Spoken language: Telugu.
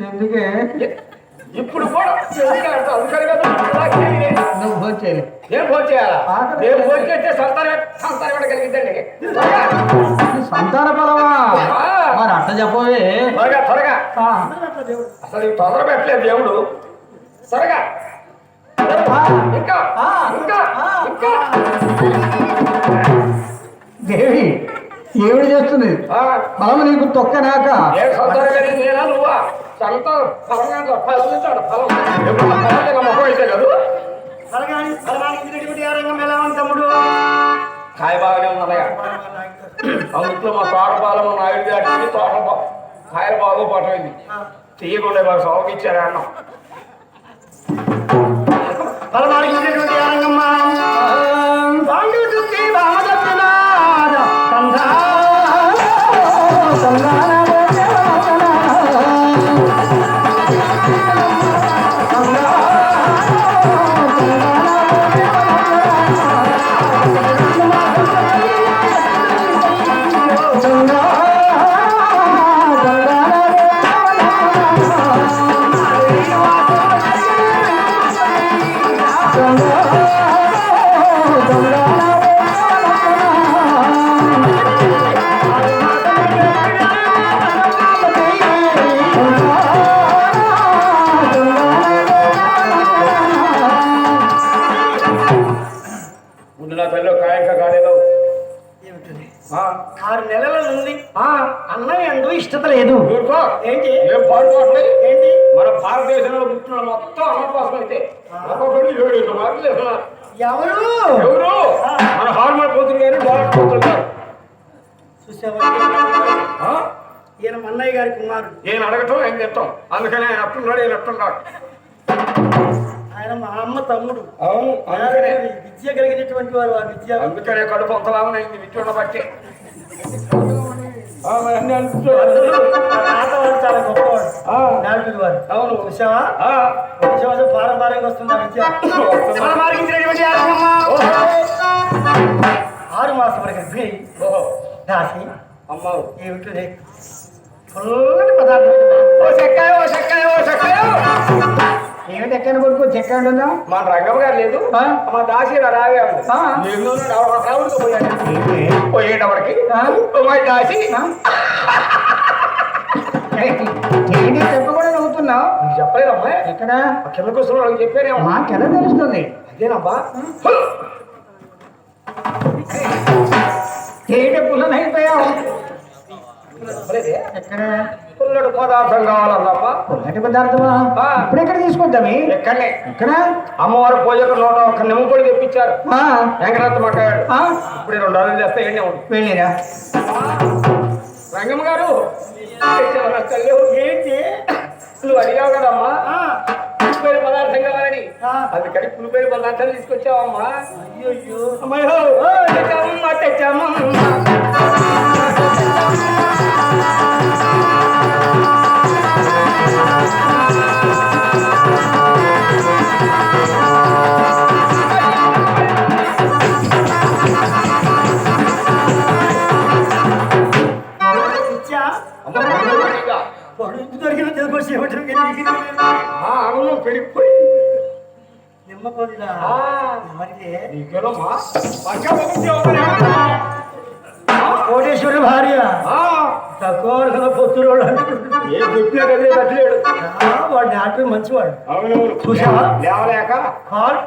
ఎందుకే ఇప్పుడు కూడా నువ్వు వచ్చేది ఏం ఫోన్ చేయాలా? నేను ఫోన్ చేస్తే సంతానం సంతానం కలిగిందండి త్వరగా. సంతాన ఫలమా మరి అట్ట చెప్పవే. త్వరగా త్వరగా. ఆ, అసలు తొందర పెట్టలేదు దేవుడు. త్వరగా. ఇంకా. ఇంకా. ఇంకా. దేవి ఏమిటి చేస్తుంది? ఆ, ఫలం నీకు తొక్కనాక. ఏ సంతానం కలిగింది నేనా నువ్వా? సంతానం ఫలంగా ఫలం ఇస్తాడు ఫలం ఎప్పుడు ఫలం తిన్న మొహం అయితే కదా. ఫలగాని ఫలగానికి ఇచ్చినటువంటి ఆ రంగం ఎలా ఉంది తమ్ముడు? కాయ బాగానే ఉన్నదయ్యా అందుట్లో మా తోట పాలెం నాయుడు గారికి తోట కాయలు బాగా పట్టమైంది తీయకుండా బాగా సోకి ఇచ్చారు అన్నం? ఫలగానికి 等到 ఆరు నెలల నుండి ఆ, అన్నం ఎందు ఇష్టత లేదు. ఏంటి? ఏం పాడుకోవట్లేదు ఏంటి? మన భారతదేశంలో పుట్టిన మొత్తం అన్నప్రాసం అయితే. ఒక్కొక్కటి ఏడు వేస్తున్నారు. ఎవరు? ఎవరు? మన హార్మోన్ పోతులు గారు డోలర్ పోతులు గారు? ఈయన మన్నయ్య గారి కుమారుడు. నేను అడగటం ఆయన తింటాం అందుకని ఆయన అట్టున్నాడు ఈయన అట్టున్నాడు. ఆయన మా అమ్మ తమ్ముడు. అవును అందుకనే. విద్య కలిగినటువంటి వారు ఆ విద్య అందుకనే కడుపు అంతలాగా విచ్చుండ బట్టి ఆ, మరి అన్నీ అనుకుంటున్నాడు. తాత వాడు చాలా గొప్పవాడు ఆ, నాయకుడు వారు అవును. ఆ, విశ్వాసం పారంపర్యంగా వస్తుంది ఆ విద్య. ఆరు మాసం వరకు గర్భిణి ఓహో. దాసి. అమ్మా. ఏమిటది ఫుల్లని పదార్థం. ఓ చెక్కాయో ఓ చెక్కాయో. ఏమిటి ఎక్కడ కొడుకు చెక్క అంటున్నా మన రంగమ్మ గారు లేదు? మా దాసి పోయాను పోయేటప్పటికి? మా దాసి? ఏంటి? చెప్పకుండా నవ్వుతున్నావు. చెప్పలేదమ్మా. ఎక్కడ? ఆ కింద కూర్చున్న వాళ్ళకి చెప్పానేమో మాకెలా తెలుస్తుంది. అదేనబ్బా. ఏంటి? పుల్లని అయిపోయావు చెప్పలేదే. ఎక్కడ? పుల్లడు పదార్థం కావాలన్నమ్మా పుల్లటి పదార్థమా. ఇప్పుడు ఎక్కడ తీసుకుంటామి ఎక్కడనే. ఎక్కడ? అమ్మవారు పూజకు నూట ఒక నిమ్మపొడి తెప్పించారు. ఆ, వెంకటరత్న మట్టాడు ఆ, ఇప్పుడు రెండు రోజులు చేస్తే ఏంటి వెళ్ళిరా. రంగమ్మ గారు? ఏంటి? నువ్వు అడిగావు కదమ్మా? పులిపేరు పదార్థం కావాలని. అందుకని పులిపేరు పదార్థాలు తీసుకొచ్చావమ్మా. అయ్యయ్యో. అమ్మాయో. ఆ అన్నం పెరిగిపోయి. కోటేశ్వరి భార్య. ఆ, తక్కువ పొత్తురోడు ఏ చెప్పినా కదే తట్టలేడు వాడు డాక్టర్ మంచివాడు. అవునవును. చూశావా? లేవలేక? కాల్.